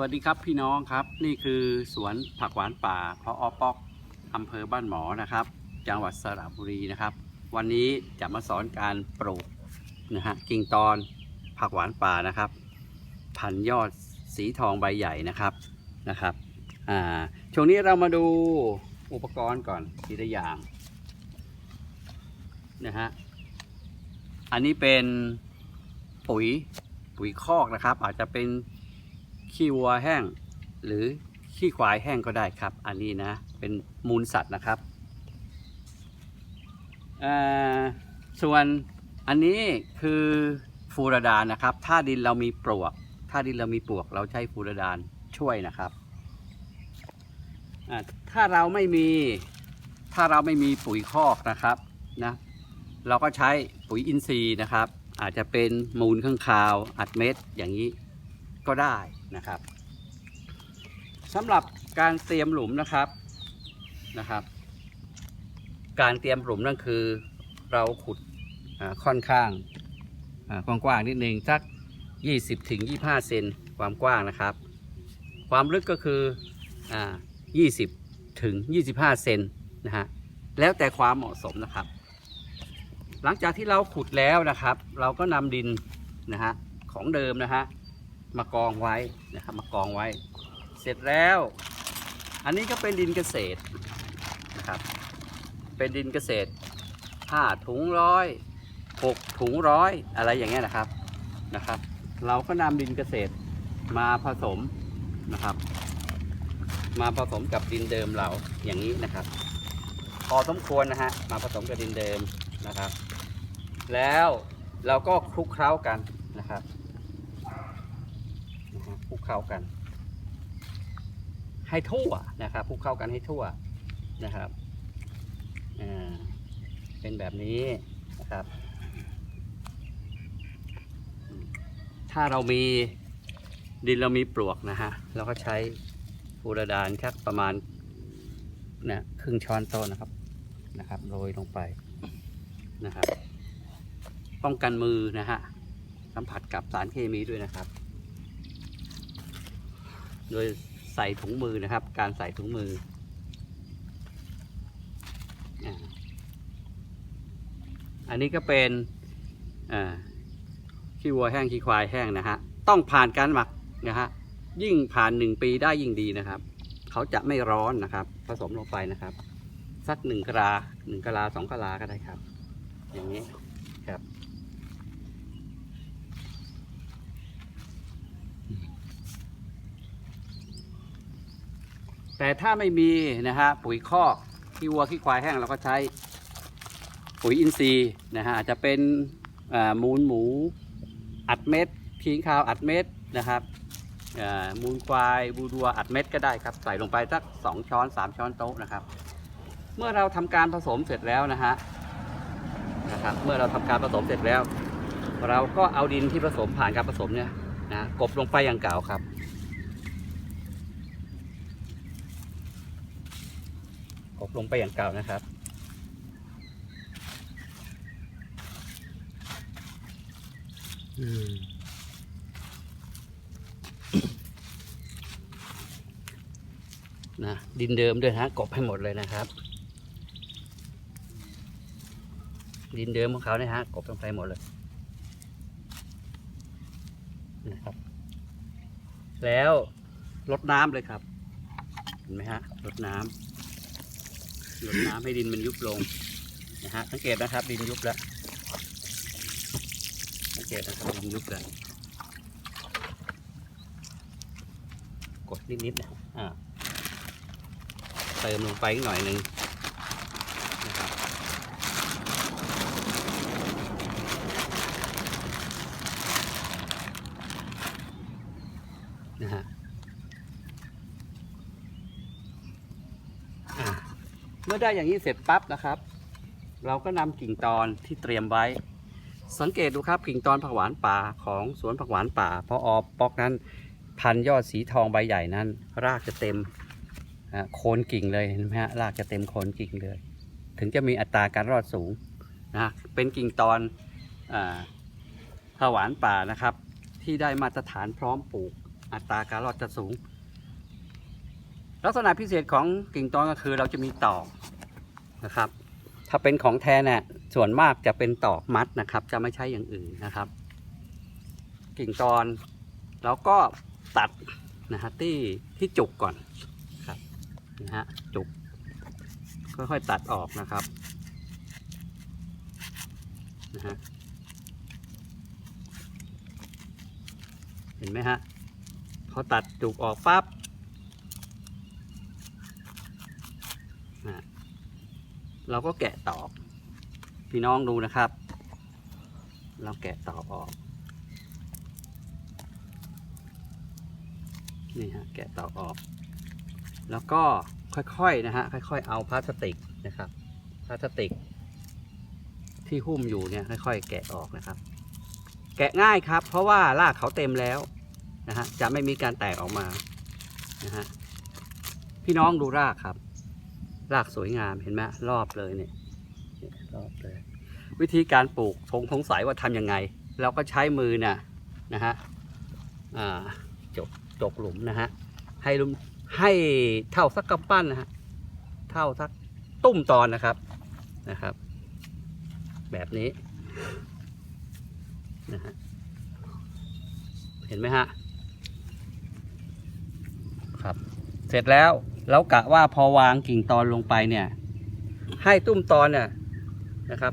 วัสดีครับพี่น้องครับ นี่คือสวนผักหวานป่าพออปอกอำเภอบ้านหมอนะครับ จังหวัดสระบุรีนะครับ วันนี้จะมาสอนการปลูกนะฮะกิ่งตอนผักหวานป่านะครับ พันยอดสีทองใบใหญ่นะครับนะครับอ่าช่วงนี้เรามาดูอุปกรณ์ก่อนทีละอย่างนะฮะอันนี้เป็นปุ๋ยปุ๋ยคอกนะครับ อาจจะเป็น ขี้วัวแห้ง หรือขี้ควายแห้งก็ได้ครับ อันนี้นะ เป็นมูลสัตว์นะครับ ส่วนอันนี้คือฟูรดานนะครับ ถ้าดินเรามีปลวก ถ้าดินเรามีปลวก เราใช้ฟูรดานช่วยนะครับ ถ้าเราไม่มี ถ้าเราไม่มีปุ๋ยคอกนะครับนะ เราก็ใช้ปุ๋ยอินทรีย์นะครับ อาจจะเป็นมูลข้างคาว อัดเม็ดอย่างนี้ก็ได้ นะครับสำหรับการเตรียมหลุมนะครับนะครับ การเตรียมหลุมนั่นคือเราขุดค่อนข้างอ่ากว้างๆนิดนึงสัก 20ถึง25 เซนความกว้างนะครับ ความลึกก็คืออ่า20ถึง25 เซนนะฮะแล้วแต่ความเหมาะสมนะครับ หลังจากที่เราขุดแล้วนะครับ เราก็นำดินนะฮะของเดิมนะฮะ มากองไว้นะครับมากองไว้ เสร็จแล้ว อันนี้ก็เป็นดินเกษตรนะครับ เป็นดินเกษตรห้าถุงร้อยหกถุงร้อยอะไรอย่างเงี้ยนะครับนะครับ เราก็นำดินเกษตรมาผสมนะครับ มาผสมกับดินเดิมเราอย่างนี้นะครับ พอสมควรนะฮะมาผสมกับดินเดิมนะครับ แล้วเราก็คลุกเคล้ากันนะครับ เข้ากัน ให้ทั่วนะครับคลุกเข้ากันให้ทั่วนะครับเป็นแบบนี้นะครับ ถ้าเรามีดินเรามีปลวกนะฮะเราก็ใช้ฟูรดานครับประมาณเนี่ยครึ่งช้อนโต๊ะนะครับนะครับโรยลงไปนะครับ ป้องกันมือนะฮะสัมผัสกับสารเคมีด้วยนะครับ โดยใส่ถุงมือนะครับ การใส่ถุงมืออันนี้ก็เป็นขี้วัวแห้งขี้ควายแห้งนะฮะต้องผ่านการหมักนะฮะยิ่งผ่านหนึ่งปีได้ยิ่งดีนะครับ เขาจะไม่ร้อนนะครับ ผสมลงไปนะครับ สักหนึ่งกะลาหนึ่งกะลาสองกะลาก็ได้ครับ อย่างนี้ครับ แต่ถ้าไม่มีนะฮะปุ๋ยคอกขี้วัวขี้ควายแห้งเราก็ใช้ปุ๋ยอินทรีย์นะฮะอาจจะเป็นมูลหมูอัดเม็ดทิ้งข้าวอัดเม็ดนะครับมูลควายบูดัวอัดเม็ดก็ได้ครับใส่ลงไปสักสองช้อนสามช้อนโต๊ะนะครับ เมื่อเราทำการผสมเสร็จแล้วนะฮะนะครับเมื่อเราทำการผสมเสร็จแล้ว เราก็เอาดินที่ผสมผ่านการผสมเนี่ยนะกบลงไปอย่างเก่าครับ บลงไปอย่างเก่านะครับ อืมนะดินเดิมด้วยนะกบให้หมดเลยนะครับ ดินเดิมของเขาเนี่ยฮะกบลงไปหมดเลยนะครับ แล้วลดน้ำเลยครับ เห็นไหมฮะลดน้ำ หยดน้ำให้ดินมันยุบลงนะฮะสังเกตนะครับดินยุบแล้วสังเกตนะครับดินยุบแล้วกดนิดๆนะอ่าเติมลงไปอีกหน่อยหนึ่งนะครับนะฮะอ่า เมื่อได้อย่างนี้เสร็จปั๊บนะครับ เราก็นำกิ่งตอนที่เตรียมไว้ สังเกตดูครับกิ่งตอนผักหวานป่าของสวนผักหวานป่าพออปอกนั้น พันยอดสีทองใบใหญ่นั้น รากจะเต็มโคนกิ่งเลยเห็นไหมฮะรากจะเต็มโคนกิ่งเลย ถึงจะมีอัตราการรอดสูงนะเป็นกิ่งตอนผักหวานป่านะครับ ที่ได้มาตรฐานพร้อมปลูก อัตราการรอดจะสูง ลักษณะพิเศษของกิ่งตอนก็คือเราจะมีตอกนะครับ ถ้าเป็นของแท้เนี่ยส่วนมากจะเป็นตอกมัดนะครับ จะไม่ใช่อย่างอื่นนะครับ กิ่งตอนเราก็ตัดนะฮะที่ที่จุกก่อนครับนะฮะจุกค่อยๆตัดออกนะครับนะฮะเห็นไหมฮะพอตัดจุกออกปั๊บนะ เราก็แกะตอกพี่น้องดูนะครับ เราแกะตอกออก นี่ฮะแกะตอกออก แล้วก็ค่อยๆนะฮะค่อยๆ เอาพลาสติกนะครับพลาสติก ที่หุ้มอยู่เนี่ยค่อยๆ แกะออกนะครับ แกะง่ายครับ เพราะว่ารากเขาเต็มแล้วนะฮะจะไม่มีการแตกออกมานะฮะพี่น้องดูรากครับ รากสวยงามเห็นไหมรอบเลยเนี่ยรอบเลย วิธีการปลูกสงสงสัยว่าทำยังไง เราก็ใช้มือน่ะนะฮะจกจกหลุมนะฮะให้ลุมให้เท่าสักกำปั้นนะฮะเท่าสักตุ้มตอนนะครับนะครับ แบบนี้นะฮะเห็นไหมฮะครับ เสร็จแล้ว เรากะว่าพอวางกิ่งตอนลงไปเนี่ย ให้ตุ้มตอนเนี่ยนะครับ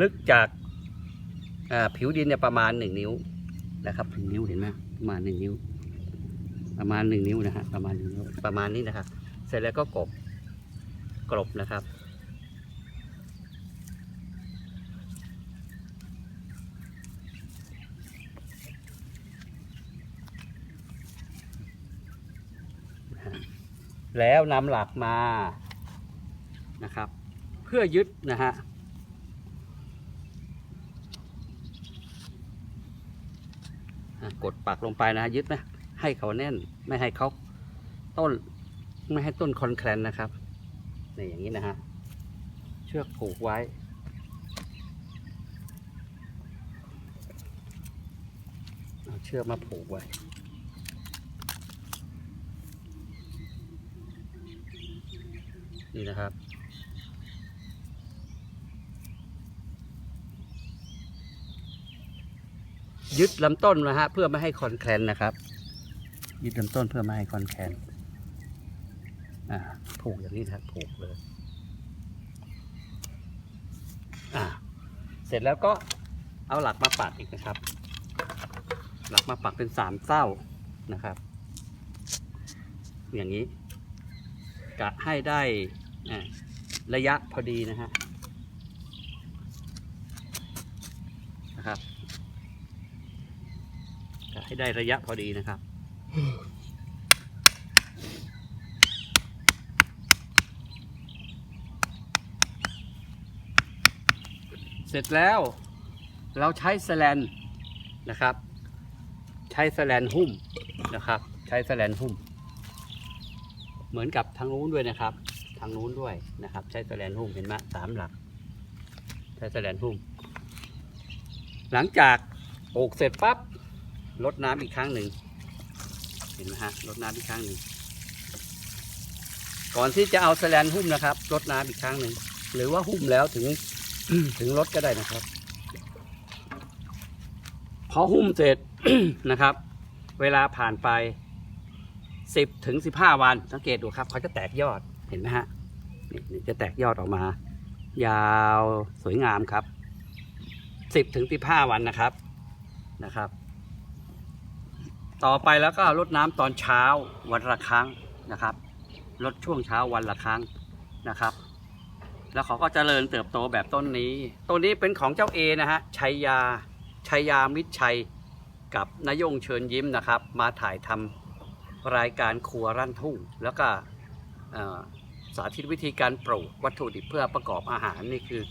ลึกจากผิวดินเนี่ยประมาณหนึ่งนิ้วนะครับหนึ่งนิ้วเห็นไหมประมาณหนึ่งนิ้ว ประมาณหนึ่งนิ้วนะฮะประมาณหนึ่งนิ้วประมาณนี้นะครับ เสร็จแล้วก็กบกลบนะครับ แล้วนำหลักมานะครับ เพื่อยึดนะฮะกดปักลงไปนะฮะยึดนะให้เขาแน่นไม่ให้เขาต้นไม่ให้ต้นคอนแคลนนะครับนี่อย่างนี้นะฮะเชือกผูกไว้เอาเชือกมาผูกไว้ นี่นะครับ ยึดลำต้นนะฮะเพื่อไม่ให้คอนแคลนนะครับ ยึดลำต้นเพื่อไม่ให้คอนแคลนอ่าผูกอย่างนี้นะครับผูกเลยอ่าเสร็จแล้วก็เอาหลักมาปักอีกนะครับ หลักมาปักเป็นสามเส้านะครับ อย่างนี้กะให้ได้อ่า ระยะพอดีนะฮะนะครับให้ได้ระยะพอดีนะครับเสร็จแล้วเราใช้แสแลนนะครับ ใช้แสแลนหุ้มนะครับ ใช้แสแลนหุ้ม เหมือนกับทางนู้นด้วยนะครับางนู้นด้วยนะครับ ใช้แสแลนหุ้มเห็นไหมสามหลัก ใช้แสแลนหุ้ม หลังจากปลูกเสร็จปั๊บลดน้ำอีกครั้งหนึ่งเห็นไหมฮะลดน้ำอีกครั้งหนึ่งก่อนที่จะเอาแสแลนหุ้มนะครับลดน้ำอีกครั้งหนึ่งหรือว่าหุ้มแล้วถึงถึงลดก็ได้นะครับพอหุ้มเสร็จนะครับ เวลาผ่านไปสิบถึงสิบห้าวัน สังเกตดูครับ เขาจะแตกยอดเห็นไหมฮะ จะแตกยอดออกมา ยาวสวยงามครับสิบถึงสิบห้าวันนะครับนะครับ ต่อไปแล้วก็รดน้ำตอนเช้าวันละครั้งนะครับลดช่วงเช้าวันละครั้งนะครับ แล้วเขาก็เจริญเติบโตแบบต้นนี้ต้นนี้เป็นของเจ้าเอนะฮะชัยยาชัยยามิตรชัยกับนายงเชิญยิ้มนะครับ มาถ่ายทำรายการครัวรั่นทุ่ง แล้วก็ สาธิตวิธีการปลูกวัตถุดิบเพื่อประกอบอาหารนี่คือ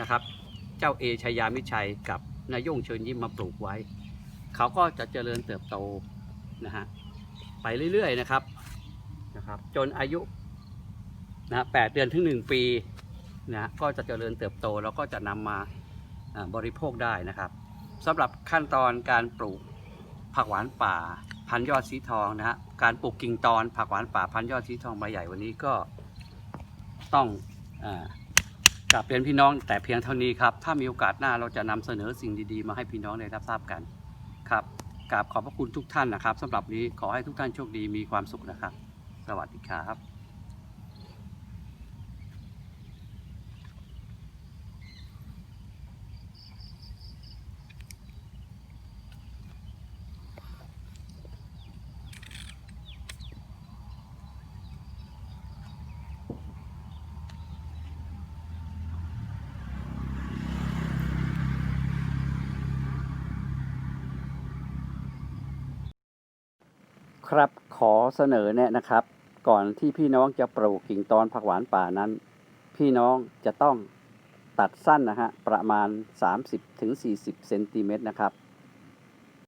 นะครับ เจ้าเอชัยามิชัยกับนายยงเชิญยิ้มมาปลูกไว้ เขาก็จะเจริญเติบโตนะฮะไปเรื่อยๆนะครับนะครับ จนอายุนะแปดเดือนถึงหนึ่งปีนะก็จะเจริญเติบโตแล้วก็จะนำมาอ่าบริโภคได้นะครับสำหรับขั้นตอนการปลูกผักหวานป่าพันยอดสีทองนะฮะการปลูกกิ่งตอนผักหวานป่าพันยอดสีทองใบใหญ่วันนี้ก็ ต้องกลับเรียนพี่น้องแต่เพียงเท่านี้ครับ ถ้ามีโอกาสหน้าเราจะนำเสนอสิ่งดีๆ มาให้พี่น้องได้รับทราบกันครับกราบขอบพระคุณทุกท่านนะครับสำหรับนี้ขอให้ทุกท่านโชคดีมีความสุขนะครับ สวัสดีครับ ครับขอเสนอแนะนะครับ ก่อนที่พี่น้องจะปลูกกิ่งตอนผักหวานป่านั้น พี่น้องจะต้องตัดสั้นนะฮะประมาณ 30-40เซนติเมตรนะครับ